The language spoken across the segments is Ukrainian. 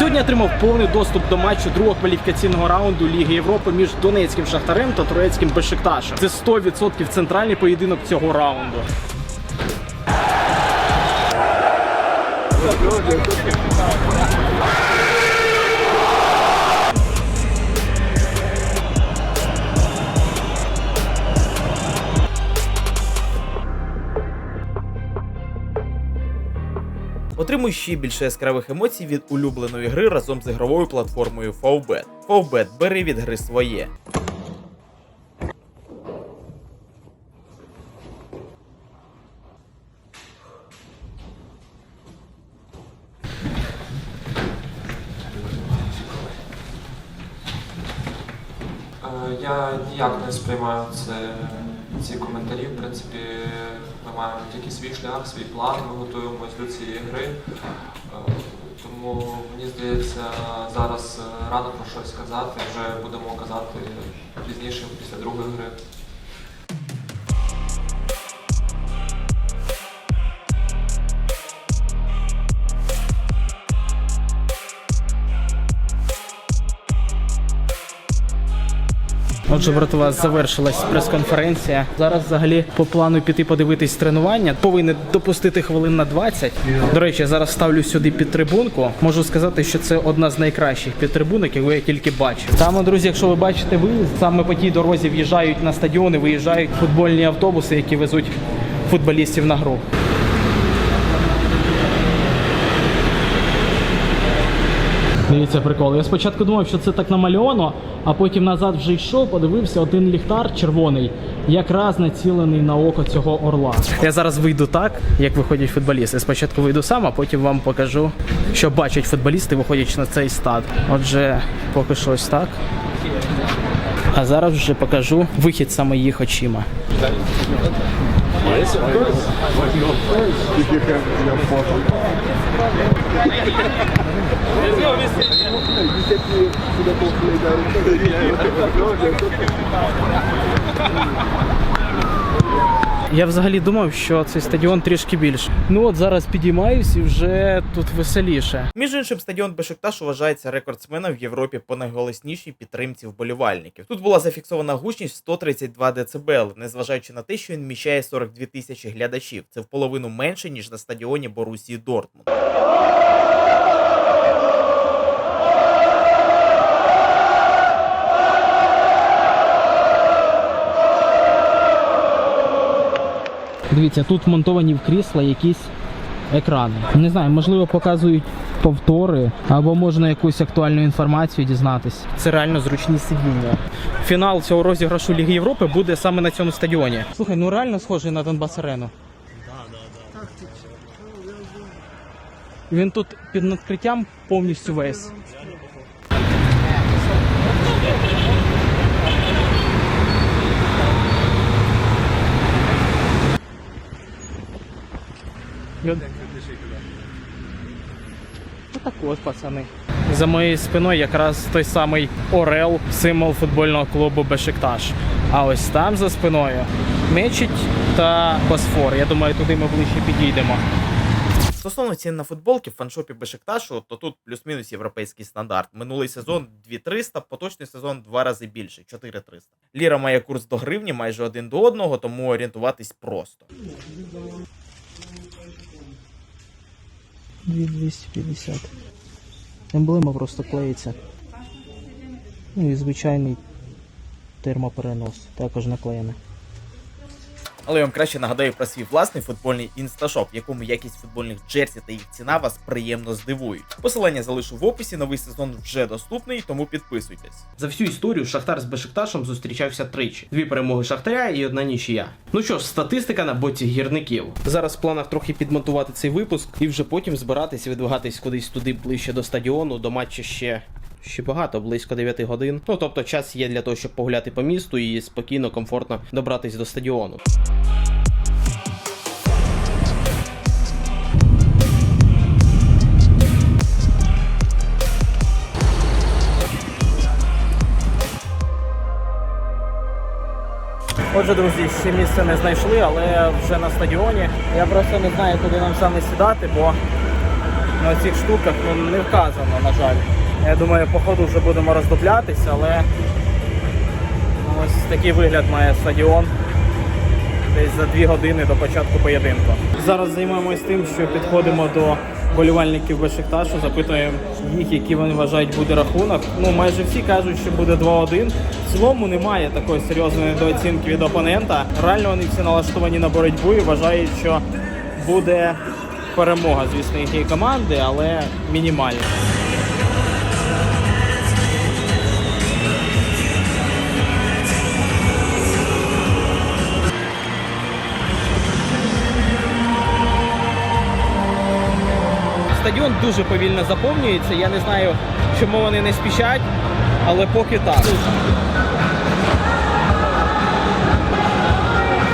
Сьогодні отримав повний доступ до матчу другого кваліфікаційного раунду Ліги Європи між Донецьким Шахтарем та Турецьким Бешикташем. Це 100% центральний поєдинок цього раунду. Отримуй ще більше яскравих емоцій від улюбленої гри разом з ігровою платформою Favbet. Favbet, бери від гри своє. Е, Я ніяк не сприймаю це, ці коментарі. В принципі, ми маємо тільки свій шлях, свій план, ми готуємось до цієї гри. Е, Тому мені здається, зараз е, рано про щось сказати, вже будемо казати пізніше після другої гри. Отже, братова, завершилась прес-конференція. Зараз взагалі по плану піти подивитись тренування. Повинен допустити хвилин на 20. До речі, зараз ставлю сюди підтрибунку. Можу сказати, що це одна з найкращих підтрибунок, яку я тільки бачив. Там, друзі, якщо ви бачите виїзд, саме по тій дорозі в'їжджають на стадіони, виїжджають футбольні автобуси, які везуть футболістів на гру. Дивіться, прикол. Я спочатку думав, що це так намальовано, а потім назад вже йшов, подивився один ліхтар червоний, якраз націлений на око цього орла. Я зараз вийду так, як виходять футболісти. Спочатку вийду сам, а потім вам покажу, що бачать футболісти, виходячи на цей стад. Отже, поки що ось так. А зараз вже покажу вихід саме їх очима. Я взагалі думав, що цей стадіон трішки більше. Ну от зараз підіймаюсь і вже тут веселіше. Між іншим, стадіон Бешикташ вважається рекордсменом в Європі по найголоснішій підтримці вболівальників. Тут була зафіксована гучність 132 дБ, незважаючи на те, що він міщає 42 тисячі глядачів. Це в половину менше ніж на стадіоні Борусії Дортмунд. Дивіться, тут вмонтовані в крісла якісь екрани. Не знаю, можливо, показують повтори або можна якусь актуальну інформацію дізнатись. Це реально зручні сидіння. Фінал цього розіграшу Ліги Європи буде саме на цьому стадіоні. Слухай, ну реально схожий на Донбас Арену. Він тут під надкриттям повністю весь. Отак от, пацани. За моєю спиною якраз той самий Орел, символ футбольного клубу Бешикташ. А ось там за спиною мечить та Босфор. Я думаю, туди ми ближче підійдемо. Стосовно цін на футболки в фаншопі Бешикташу, то тут плюс-мінус європейський стандарт. Минулий сезон 2300, поточний сезон два рази більше 4300. Ліра має курс до гривні майже один до одного, тому орієнтуватись просто. 2250. Емблема просто клеїться. Ну і звичайний термоперенос, також наклеєний. Але я вам краще нагадаю про свій власний футбольний інсташоп, в якому якість футбольних джерсі та їх ціна вас приємно здивують. Посилання залишу в описі. Новий сезон вже доступний, тому підписуйтесь. За всю історію Шахтар з Бешикташем зустрічався тричі: дві перемоги Шахтаря і одна нічия. Ну що ж, статистика на боці гірників. Зараз в планах трохи підмонтувати цей випуск і вже потім збиратись і видвигатись кудись туди ближче до стадіону. До матчу ще. Ще багато, близько 9 годин. Ну тобто час є для того, щоб погуляти по місту і спокійно, комфортно добратись до стадіону. Отже, друзі, ще місце не знайшли, але вже на стадіоні. Я просто не знаю, куди нам саме сідати, бо на цих штуках ну, не вказано, на жаль. Я думаю, по ходу вже будемо роздоблятися, але ось такий вигляд має стадіон. Десь за дві години до початку поєдинку. Зараз займаємось тим, що підходимо до болівальників Бешикташу, запитуємо їх, які вони вважають буде рахунок. Ну, майже всі кажуть, що буде 2-1. В цілому немає такої серйозної недооцінки від опонента. Реально вони всі налаштовані на боротьбу і вважають, що буде перемога, звісно, їхньої команди, але мінімальна. Стадіон дуже повільно заповнюється. Я не знаю, чому вони не спішать, але поки так.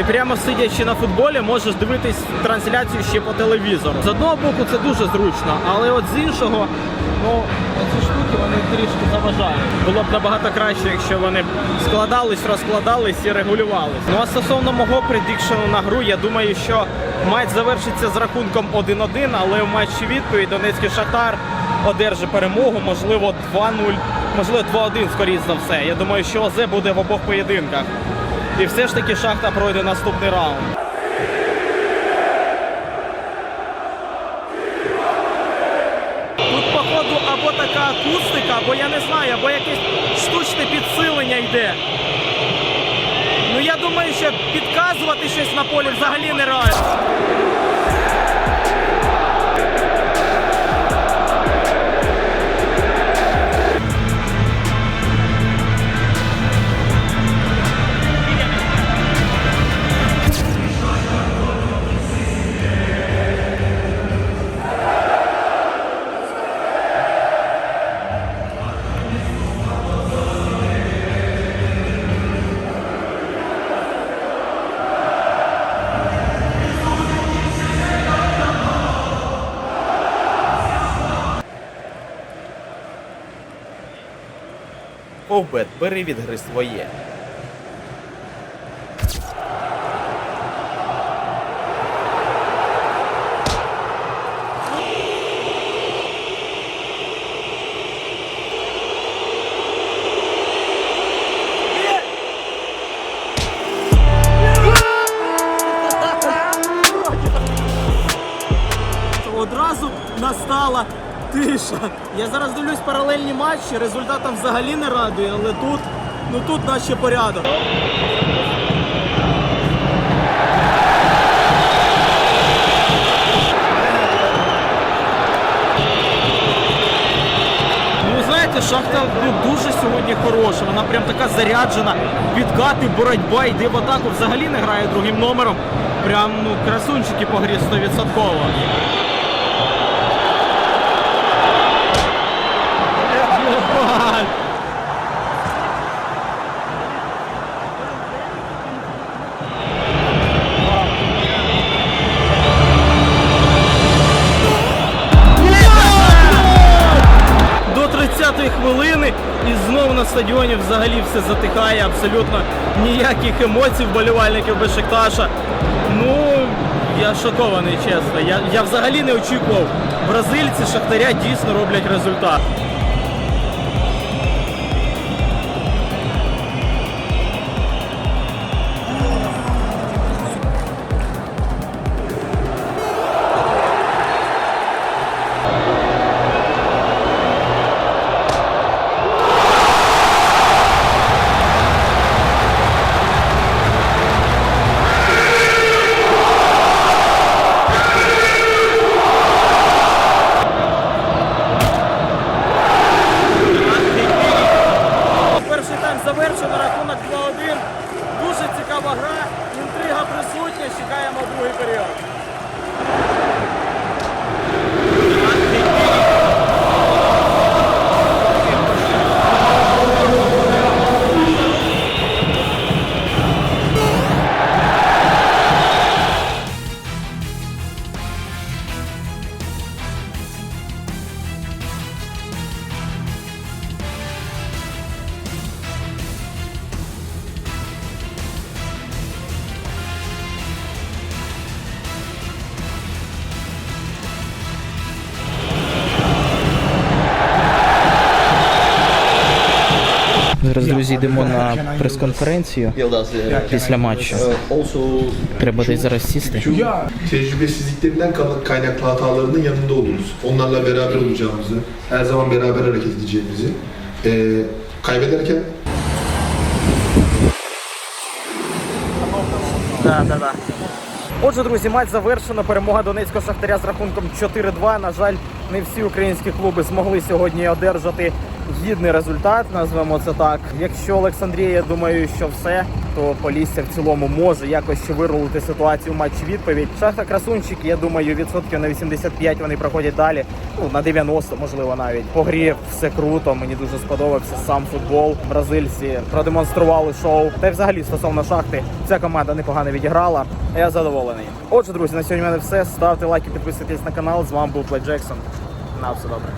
Ти прямо сидячи на футболі, можеш дивитись трансляцію ще по телевізору. З одного боку це дуже зручно, але от з іншого, ну ці штуки вони трішки заважають. Було б набагато краще, якщо вони складались, розкладались і регулювались. Ну а стосовно мого предикшену на гру, я думаю, що матч завершиться з рахунком 1-1, але в матчі відповідь Донецький Шахтар одержить перемогу, можливо, 2-0, можливо, 2-1, скоріш за все. Я думаю, що ОЗ буде в обох поєдинках. І все ж таки шахта пройде наступний раунд. Тут, походу, або така акустика, або я не знаю, або якесь штучне підсилення йде. Ну я думаю, що підказувати щось на полі взагалі нереально. Повбет, бери від гри своє. Тиша. Я зараз дивлюсь паралельні матчі, результатом взагалі не радує, але тут, ну тут наче порядок. Ну, шахта ну, дуже сьогодні хороша. Вона прям така заряджена. Відкати, боротьба, йде в атаку. Взагалі не грає другим номером. Прям ну, красунчики по грі 100%. Ніяких емоцій вболівальників Бешикташа. Ну, я шокований, чесно. Я, я взагалі не очікував. Бразильці Шахтаря дійсно роблять результат. Зараз, друзі, йдемо на прес-конференцію після матчу. Треба десь зараз сісти. Tecrübesizliklerinden kaynak- kaynaklı hatalarının yanında oluruz. Onlarla beraber olacağımızı, her zaman beraber hareket edeceğimizi, kaybederken Да, да, да. Отже, друзі, матч завершено. Перемога Донецького Шахтаря з рахунком 4-2. На жаль, не всі українські клуби змогли сьогодні одержати гідний результат, назвемо це так. Якщо Олександрія, я думаю, що все, то Полісся в цілому може якось ще вирулити ситуацію в матчі відповідь. Шахта красунчик, я думаю, відсотків на 85 вони проходять далі. Ну на 90, можливо, навіть по грі все круто. Мені дуже сподобався сам футбол. Бразильці продемонстрували шоу. Та й взагалі стосовно шахти, ця команда непогано відіграла. Я задоволений. Отже, друзі, на сьогодні в мене все. Ставте лайки, підписуйтесь на канал. З вами був Плей Джексон. На все добре.